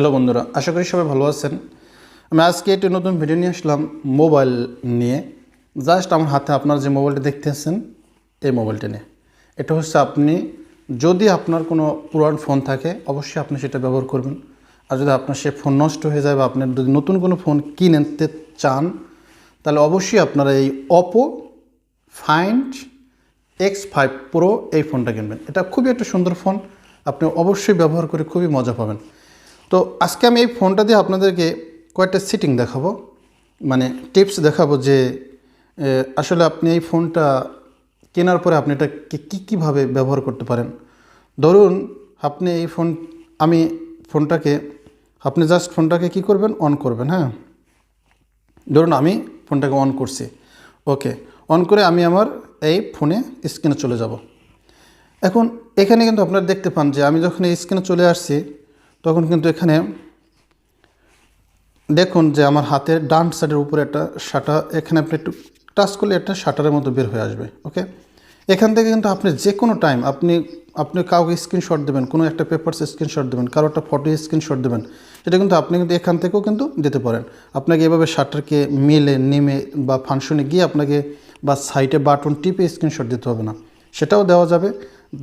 Hello বন্ধুরা, আশা করি সবাই ভালো আছেন। আমি আজকে একটি নতুন ভিডিও নিয়ে আসলাম মোবাইল নিয়ে। জাস্ট আমার হাতে আপনার যে মোবাইলটা দেখতেছেন এই মোবাইলটা নিয়ে। এটা হচ্ছে আপনি, যদি আপনার কোনো পুরান ফোন থাকে, অবশ্যই আপনি সেটা ব্যবহার করবেন। আর যদি আপনার সে ফোন নষ্ট হয়ে যায় বা আপনি যদি নতুন কোনো ফোন কিনতে চান, তাহলে অবশ্যই আপনারা এই Oppo Find X five Pro এই ফোনটা কিনবেন। এটা খুবই একটা সুন্দর ফোন, আপনি অবশ্যই ব্যবহার করে খুবই মজা পাবেন। তো আজকে আমি এই ফোনটা দিয়ে আপনাদেরকে কয়েকটা সিটিং দেখাবো। মানে টিপস দেখাবো যে আসলে আপনি এই ফোনটা কেনার পরে আপনি এটা কী কীভাবে ব্যবহার করতে পারেন? ধরুন আপনি এই ফোন, আমি ফোনটাকে, আপনি জাস্ট ফোনটাকে কি করবেন? অন করবেন হ্যাঁ? ধরুন আমি ফোনটাকে অন করছি। ওকে অন করে আমি আমার এই ফোনে স্ক্রিনে চলে যাব। এখন এখানে কিন্তু আপনারা দেখতে পান যে আমি যখন এই স্ক্রিনে চলে আসছি তখন কিন্তু এখানে দেখুন যে আমার হাতের ডান সাইডের উপরে একটা শাটার এখানে আপনি একটু টাচ করলে একটা শাটারের মতো বের হয়ে আসবে ওকে এখান থেকে কিন্তু আপনি যে কোনো টাইম আপনি আপনি কাউকে স্ক্রিনশট দেবেন, কোনো একটা পেপারস স্ক্রিনশট দেবেন, কারও একটা ফটো স্ক্রিনশট দেবেন, সেটা কিন্তু আপনি কিন্তু এখান থেকেও কিন্তু দিতে পারেন। আপনাকে এভাবে শাটারকে মেলে, নেমে বা ফাংশনে গিয়ে আপনাকে বা সাইটে বাটন টিপে স্ক্রিনশট দিতে হবে না। সেটাও দেওয়া যাবে।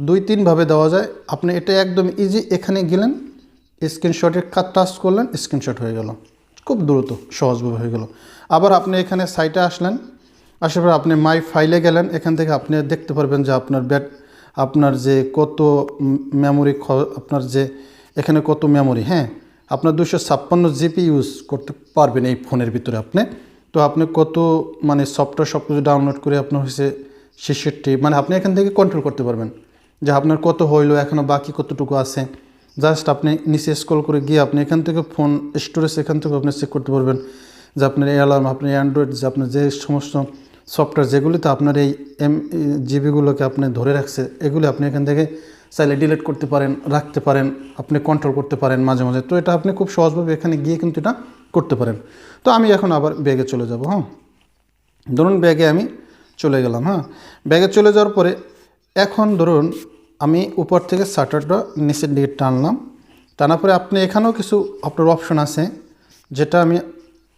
দুই তিনভাবে দেওয়া যায়। আপনি এটা একদম ইজি এখানে গেলেন স্ক্রিনশটের কাজ টাচ করলেন, স্ক্রিনশট হয়ে গেল। খুব দ্রুত, সহজভাবে হয়ে গেল। আবার আপনি এখানে সাইটে আসলেন, আসার পর আপনি মাই ফাইলে গেলেন, এখান থেকে আপনি দেখতে পারবেন যে আপনার ব্যাট আপনার যে কত মেমোরি আপনার যে এখানে কত মেমোরি হ্যাঁ? আপনার দুশো ছাপ্পান্ন জিপি ইউজ করতে পারবেন এই ফোনের ভিতরে আপনি। তো আপনি কত মানে সফটওয়্যার সব কিছু ডাউনলোড করে আপনার হচ্ছে ছেষট্টি মানে আপনি এখান থেকে কন্ট্রোল করতে পারবেন। যে আপনার কত হইল এখনও বাকি কতটুকু আছে জাস্ট আপনি নিচে স্ক্রল করে গিয়ে আপনি এখান থেকে ফোন স্টোরেজ এখান থেকে আপনি চেক করতে পারবেন যে আপনার অ্যালার্ম আপনার অ্যান্ড্রয়েড যে আপনার যে সমস্ত সফটওয়্যার যেগুলিতে আপনার এই এম জিবিগুলোকে আপনি ধরে রাখছে, এগুলি আপনি এখান থেকে চাইলে ডিলিট করতে পারেন, রাখতে পারেন, আপনি কন্ট্রোল করতে পারেন মাঝে মাঝে। তো এটা আপনি খুব সহজভাবে এখানে গিয়ে কিন্তু এটা করতে পারেন। তো আমি এখন আবার ব্যাগে চলে যাব হ্যাঁ? ধরুন ব্যাগে আমি চলে গেলাম হ্যাঁ? ব্যাগে চলে যাওয়ার পরে এখন ধরুন আমি উপর থেকে শাটারটা নিচের দিকে টানলাম। টানার পরে আপনি এখানেও কিছু আপনার অপশন আছে, যেটা আমি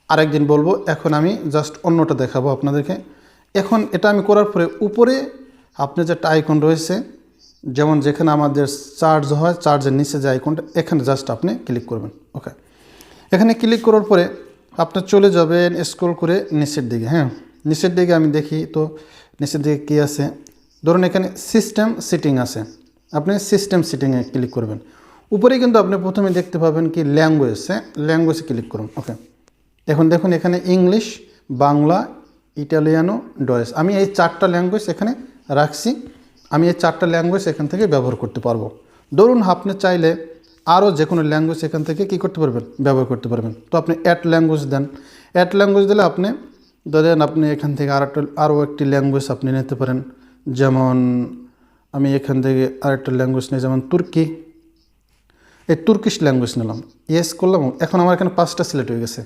আরেকদিন বলব। এখন আমি জাস্ট অন্যটা দেখাবো আপনাদেরকে। এখন এটা আমি করার পরে উপরে আপনি যে আইকন রয়েছে, যেমন যেখানে আমাদের চার্জ হয় চার্জের নিচে যে আইকনটা এখানে জাস্ট আপনি ক্লিক করবেন। ওকে এখানে ক্লিক করার পরে আপনার চলে যাবেন স্ক্রল করে নিচের দিকে। হ্যাঁ? নিচের দিকে আমি দেখি তো, নিচের দিকে কী আছে? ধরুন এখানে সিস্টেম সিটিং আছে। আপনি সিস্টেম সিটিংয়ে ক্লিক করবেন। উপরে কিন্তু আপনি প্রথমে দেখতে পাবেন কি ল্যাঙ্গুয়েজ হ্যাঁ ল্যাঙ্গুয়েজে ক্লিক করুন। ওকে এখন দেখুন এখানে ইংলিশ বাংলা ইটালিয়ানো ডয়েস আমি এই চারটা ল্যাঙ্গুয়েজ এখানে রাখছি। আমি এই চারটা ল্যাঙ্গুয়েজ এখান থেকে ব্যবহার করতে পারব। ধরুন আপনি চাইলে আরও যে কোনো ল্যাঙ্গুয়েজ এখান থেকে কী করতে পারবেন? ব্যবহার করতে পারবেন। তো আপনি অ্যাট ল্যাঙ্গুয়েজ দেন। অ্যাট ল্যাঙ্গুয়েজ দিলে আপনি, ধরেন আপনি এখান থেকে আর একটা আরও একটি ল্যাঙ্গুয়েজ আপনি নিতে পারেন। যেমন আমি এখান থেকে আরেকটা ল্যাঙ্গুয়েজ নিই, যেমন তুর্কি। এই তুর্কিশ ল্যাঙ্গুয়েজ নিলাম। ইয়েস করলাম, এখন আমার এখানে পাঁচটা সিলেক্ট হয়ে গেছে।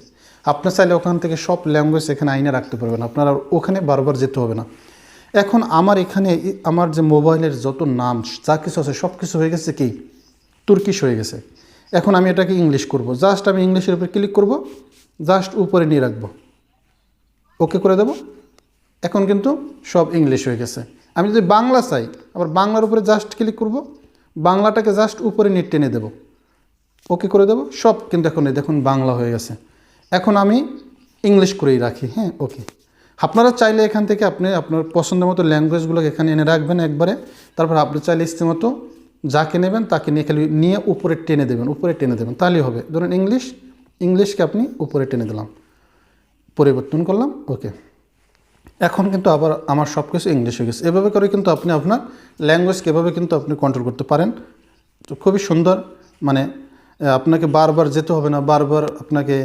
আপনি চাইলে ওখান থেকে সব ল্যাঙ্গুয়েজ এখানে আইনে রাখতে পারবেন, আপনার আর ওখানে বারবার যেতে হবে না। এখন আমার এখানে আমার যে মোবাইলের যত নাম, যা কিছু আছে, সব কিছু হয়ে গেছে কি? তুর্কিশ হয়ে গেছে। এখন আমি এটাকে ইংলিশ করব। জাস্ট আমি ইংলিশের উপর ক্লিক করব জাস্ট উপরে নিয়ে রাখব। ওকে করে দেব। এখন কিন্তু সব ইংলিশ হয়ে গেছে। আমি যদি বাংলা চাই, আবার বাংলার উপরে জাস্ট ক্লিক করব, বাংলাটাকে জাস্ট উপরে নিয়ে টেনে দেবো। ওকে করে দেবো, সব কিন্তু এখন দেখুন বাংলা হয়ে গেছে। এখন আমি ইংলিশ করেই রাখি হ্যাঁ ওকে আপনারা চাইলে এখান থেকে আপনি আপনার পছন্দের মতো ল্যাঙ্গুয়েজগুলো এখানে এনে রাখবেন একবারে। তারপর আপনি চাইলে মতো যাকে নেবেন তাকে নিয়ে খালি নিয়ে উপরে টেনে দেবেন, উপরে টেনে দেবেন, তাহলেই হবে। ধরুন ইংলিশ ইংলিশকে আপনি উপরে টেনে দিলাম। পরিবর্তন করলাম ওকে এখন কিন্তু আবার আমার সব কিছু ইংলিশ হয়ে গেছে। এভাবে করে কিন্তু আপনি আপনার ল্যাঙ্গুয়েজকে এভাবে কিন্তু আপনি কন্ট্রোল করতে পারেন। তো খুবই সুন্দর মানে আপনাকে বারবার যেতে হবে না, বারবার আপনাকে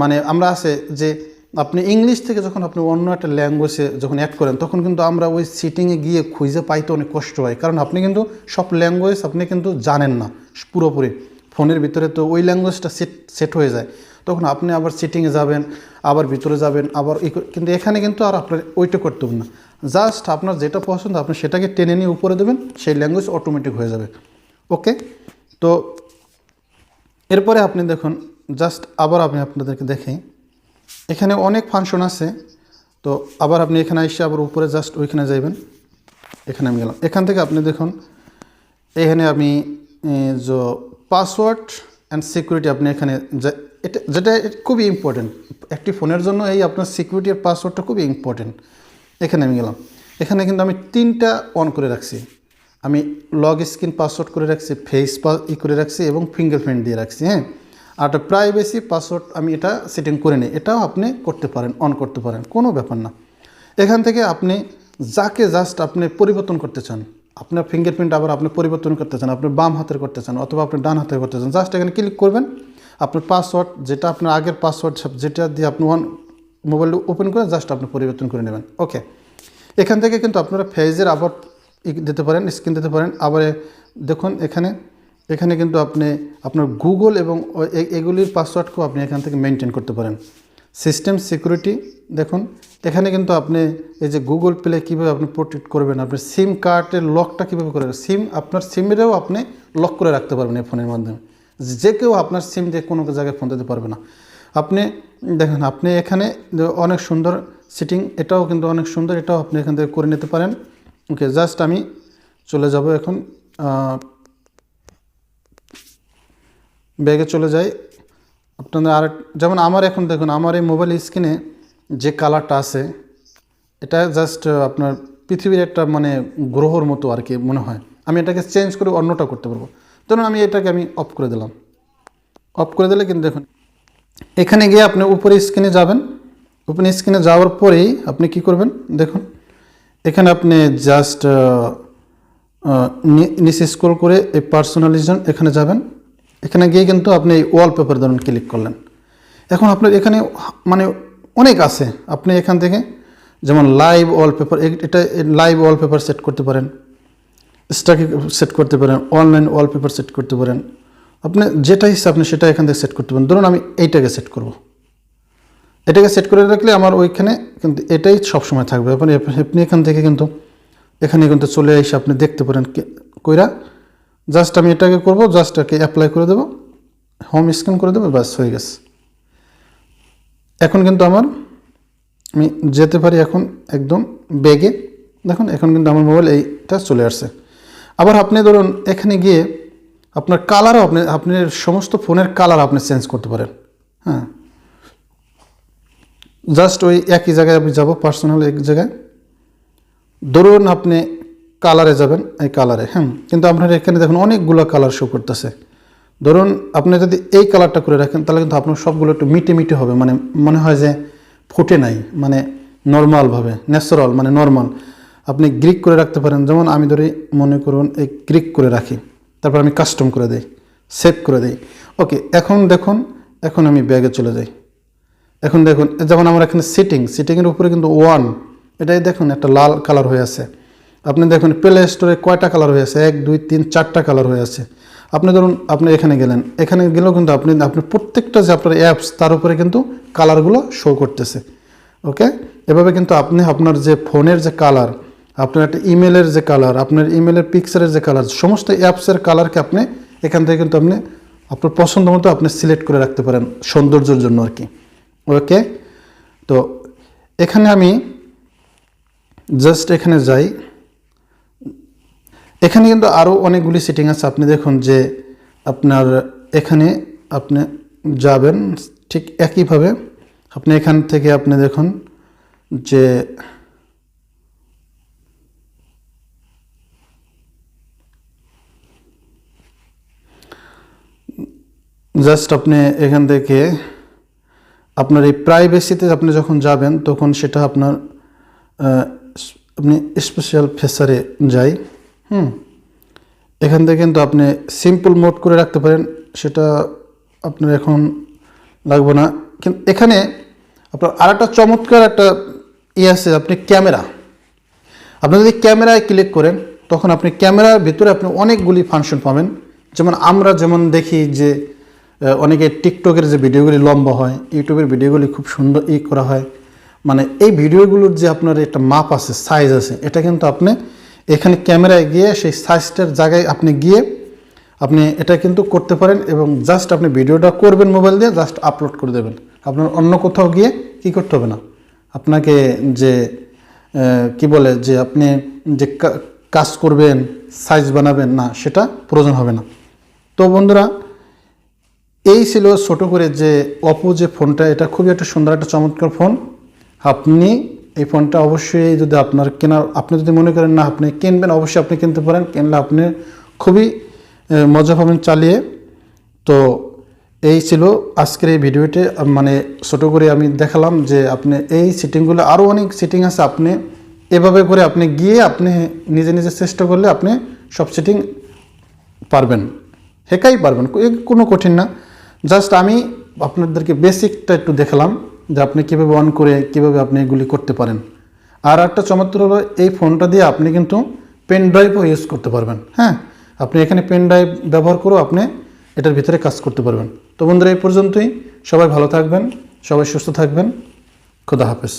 মানে আমরা আছে যে আপনি ইংলিশ থেকে যখন আপনি অন্য একটা ল্যাঙ্গুয়েজে যখন অ্যাড করেন, তখন কিন্তু আমরা ওই সিটিংয়ে গিয়ে খুঁজে পাইতে অনেক কষ্ট হয়। কারণ আপনি কিন্তু সব ল্যাঙ্গুয়েজ আপনি কিন্তু জানেন না, পুরোপুরি। ফোনের ভিতরে তো ওই ল্যাঙ্গুয়েজটা সেট সেট হয়ে যায়। তখন আপনি আবার সিটিংয়ে যাবেন, আবার ভিতরে যাবেন, আবার কিন্তু এখানে কিন্তু আর আপনার ওইটা করতে হবে না। জাস্ট আপনার যেটা পছন্দ, আপনি সেটাকে টেনে নিয়ে উপরে দেবেন, সেই ল্যাঙ্গুয়েজ অটোমেটিক হয়ে যাবে। ওকে তো এরপরে আপনি দেখুন জাস্ট আবার আমি আপনাদেরকে দেখি এখানে অনেক ফাংশন আছে। তো আবার আপনি এখানে এসে আবার উপরে জাস্ট ওইখানে যাইবেন। এখানে আমি গেলাম। এখান থেকে আপনি দেখুন, এখানে আমি যে পাসওয়ার্ড অ্যান্ড সিকিউরিটি আপনি এখানে এটা যেটা খুবই ইম্পর্টেন্ট একটি ফোনের জন্য এই আপনার সিকিউরিটি আর পাসওয়ার্ডটা খুবই ইম্পর্টেন্ট এখানে আমি গেলাম। এখানে কিন্তু আমি তিনটা অন করে রাখছি। আমি লগ স্ক্রিন পাসওয়ার্ড করে রাখছি ফেস পা ই করে রাখছি এবং ফিঙ্গারপ্রিন্ট দিয়ে রাখছি হ্যাঁ? আর একটা প্রাইভেসি পাসওয়ার্ড আমি এটা সেটিং করে নিই। এটাও আপনি করতে পারেন অন করতে পারেন, কোনো ব্যাপার না। এখান থেকে আপনি যাকে জাস্ট আপনি পরিবর্তন করতে চান, আপনার ফিঙ্গারপ্রিন্ট আবার আপনি পরিবর্তন করতে চান, আপনি বাম হাতের করতে চান অথবা আপনি ডান হাতের করতে চান জাস্ট এখানে ক্লিক করবেন। আপনার পাসওয়ার্ড যেটা আপনার আগের পাসওয়ার্ড যেটা দিয়ে আপনি ওয়ান মোবাইল ওপেন করে জাস্ট আপনি পরিবর্তন করে নেবেন। ওকে এখান থেকে কিন্তু আপনারা ফেজের আবার দিতে পারেন স্ক্রিন দিতে পারেন। আবার দেখুন এখানে এখানে কিন্তু আপনি, আপনার গুগল এবং এগুলির পাসওয়ার্ডকেও আপনি এখান থেকে মেনটেন করতে পারেন। সিস্টেম সিকিউরিটি দেখুন, এখানে কিন্তু আপনি এই যে গুগল প্লে কীভাবে আপনি প্রোটেক্ট করবেন, আপনার সিম কার্ডের লকটা কীভাবে করবেন সিম আপনার সিমেরও আপনি লক করে রাখতে পারবেন এই ফোনের মাধ্যমে। যে কেউ আপনার সিম দিয়ে কোনো জায়গায় ফোন দিতে পারবে না। আপনি দেখেন, আপনি এখানে অনেক সুন্দর সিটিং এটাও কিন্তু অনেক সুন্দর, এটাও আপনি এখান থেকে করে নিতে পারেন। ওকে জাস্ট আমি চলে যাব এখন ব্যাগে চলে যাই। আপনাদের আর যেমন আমার এখন দেখুন, আমার এই মোবাইল স্ক্রিনে যে কালারটা আছে, এটা জাস্ট আপনার পৃথিবীর একটা মানে গ্রহর মতো আর কি মনে হয়। আমি এটাকে চেঞ্জ করে অন্যটা করতে পারব। ধরুন আমি এটাকে আমি অফ করে দিলাম। অফ করে দিলে কিন্তু দেখুন, এখানে গিয়ে আপনি উপরে স্ক্রিনে যাবেন। উপরে স্ক্রিনে যাওয়ার পরেই আপনি কি করবেন? দেখুন, এখানে আপনি জাস্ট নিচে স্ক্রল করে এই পার্সোনালিজন এখানে যাবেন। এখানে গিয়ে কিন্তু আপনি এই ওয়ালপেপার ধরুন ক্লিক করলেন। এখন আপনার এখানে মানে অনেক আছে। আপনি এখান থেকে যেমন লাইভ ওয়ালপেপার এটা লাইভ ওয়ালপেপার সেট করতে পারেন। স্টাকে সেট করতে পারেন অনলাইন ওয়ালপেপার সেট করতে পারেন। আপনি যেটা ইচ্ছা আপনি সেটা এখান থেকে সেট করতে পারেন। ধরুন আমি এইটাকে সেট করব। এটাকে সেট করে রাখলে আমার ওইখানে কিন্তু এটাই সবসময় থাকবে। আপনি আপনি এখান থেকে কিন্তু, এখানে কিন্তু চলে এসে আপনি দেখতে পারেন কইরা জাস্ট আমি এটাকে করব জাস্ট একে অ্যাপ্লাই করে দেবো হোম স্ক্যান করে দেবো, ব্যাস হয়ে গেছে। এখন কিন্তু আমার, আমি যেতে পারি এখন একদম ব্যাগে দেখুন, এখন কিন্তু আমার মোবাইল এইটা চলে আসছে। আবার আপনি ধরুন এখানে গিয়ে আপনার কালারও আপনি আপনি সমস্ত ফোনের কালার আপনি চেঞ্জ করতে পারেন হ্যাঁ। জাস্ট ওই একই জায়গায় আমি যাব, পার্সোনাল এক জায়গায়। ধরুন আপনি কালারে যাবেন, এই কালারে হ্যাঁ। কিন্তু আপনার এখানে দেখুন অনেকগুলো কালার শো করতেছে। ধরুন আপনি যদি এই কালারটা করে রাখেন, তাহলে কিন্তু আপনার সবগুলো একটু মিটে মিটে হবে মানে মনে হয় যে ফুটে নাই মানে নর্মালভাবে ন্যাচারাল মানে নর্মাল আপনি গ্রিক করে রাখতে পারেন। যেমন আমি ধরি, মনে করুন, এই গ্রিক করে রাখি। তারপর আমি কাস্টম করে দিই, সেভ করে দিই। ওকে, এখন দেখুন, এখন আমি ব্যাগে চলে যাই। এখন দেখুন যেমন আমার এখানে সিটিং সিটিংয়ের উপরে কিন্তু ওয়ান এটাই দেখুন, একটা লাল কালার হয়ে আছে। আপনি দেখুন প্লে স্টোরে কয়টা কালার হয়ে আছে? এক, দুই, তিন, চারটা কালার হয়ে আছে। আপনি ধরুন, আপনি এখানে গেলেন। এখানে গেলেও কিন্তু আপনি আপনি প্রত্যেকটা যে আপনার অ্যাপস তার উপরে কিন্তু কালারগুলো শো করতেছে। ওকে? এভাবে কিন্তু আপনি আপনার যে ফোনের যে কালার আপনার একটা ইমেলের যে কালার আপনার ইমেলের পিকচারের যে কালার সমস্ত অ্যাপসের কালারকে আপনি এখান থেকে কিন্তু আপনি আপনার পছন্দ মতো আপনি সিলেক্ট করে রাখতে পারেন সৌন্দর্যের জন্য আর কি। ওকে তো এখানে আমি জাস্ট এখানে যাই। এখানে কিন্তু আরও অনেকগুলি সেটিং আছে। আপনি দেখুন যে আপনার এখানে আপনি যাবেন ঠিক একইভাবে। আপনি এখান থেকে আপনি দেখুন যে জাস্ট আপনি এখান থেকে আপনার এই প্রাইভেসিতে আপনি যখন যাবেন, তখন সেটা আপনার আপনি স্পেশাল ফেসারে যাই, হুম? এখান থেকে কিন্তু আপনি সিম্পল মোড করে রাখতে পারেন, সেটা আপনার এখন লাগবে না। কিন্তু এখানে আপনার আর একটা চমৎকার একটা ইয়ে আছে, আপনি ক্যামেরা। আপনি যদি ক্যামেরায় ক্লিক করেন, তখন আপনি ক্যামেরার ভিতরে আপনি অনেকগুলি ফাংশন পাবেন। যেমন আমরা যেমন দেখি যে অনেকে টিকটকের যে ভিডিওগুলি লম্বা হয়, ইউটিউবের ভিডিওগুলি খুব সুন্দর ই করা হয়। মানে এই ভিডিওগুলোর যে আপনার একটা মাপ আছে সাইজ আছে, এটা কিন্তু আপনি এখানে ক্যামেরায় গিয়ে সেই সাইজটার জায়গায় আপনি গিয়ে আপনি এটা কিন্তু করতে পারেন এবং জাস্ট আপনি ভিডিওটা করবেন মোবাইল দিয়ে জাস্ট আপলোড করে দেবেন। আপনার অন্য কোথাও গিয়ে কি করতে হবে না? আপনাকে যে কি বলে যে আপনি যে কাজ করবেন সাইজ বানাবেন, না, সেটা প্রয়োজন হবে না। তো বন্ধুরা এই ছিল ছোটো করে যে অপো যে ফোনটা, এটা খুবই একটা সুন্দর একটা চমৎকার ফোন। আপনি এই ফোনটা অবশ্যই যদি আপনার কেনার, আপনি যদি মনে করেন না আপনি কিনবেন, অবশ্যই আপনি কিনতে পারেন। কিনলে আপনি খুবই মজা পাবেন চালিয়ে। তো এই ছিল আজকের এই ভিডিওতে মানে ছোটো করে আমি দেখালাম যে আপনি এই সিটিংগুলো আরও অনেক সিটিং আছে। আপনি এভাবে করে আপনি গিয়ে আপনি নিজে নিজে চেষ্টা করলে আপনি সব সিটিং পারবেন। হেকাই পারবেন কোনো কঠিন না। জাস্ট আমি আপনাদেরকে বেসিকটা একটু দেখলাম যে আপনি কীভাবে অন করে কীভাবে আপনি এগুলি করতে পারেন। আর একটা চমৎকার হলো এই ফোনটা দিয়ে আপনি কিন্তু পেন ড্রাইভও ইউজ করতে পারবেন হ্যাঁ? আপনি এখানে পেন ড্রাইভ ব্যবহার করেও আপনি এটার ভিতরে কাজ করতে পারবেন। তো বন্ধুরা, এই পর্যন্তই। সবাই ভালো থাকবেন, সবাই সুস্থ থাকবেন। খোদা হাফেজ।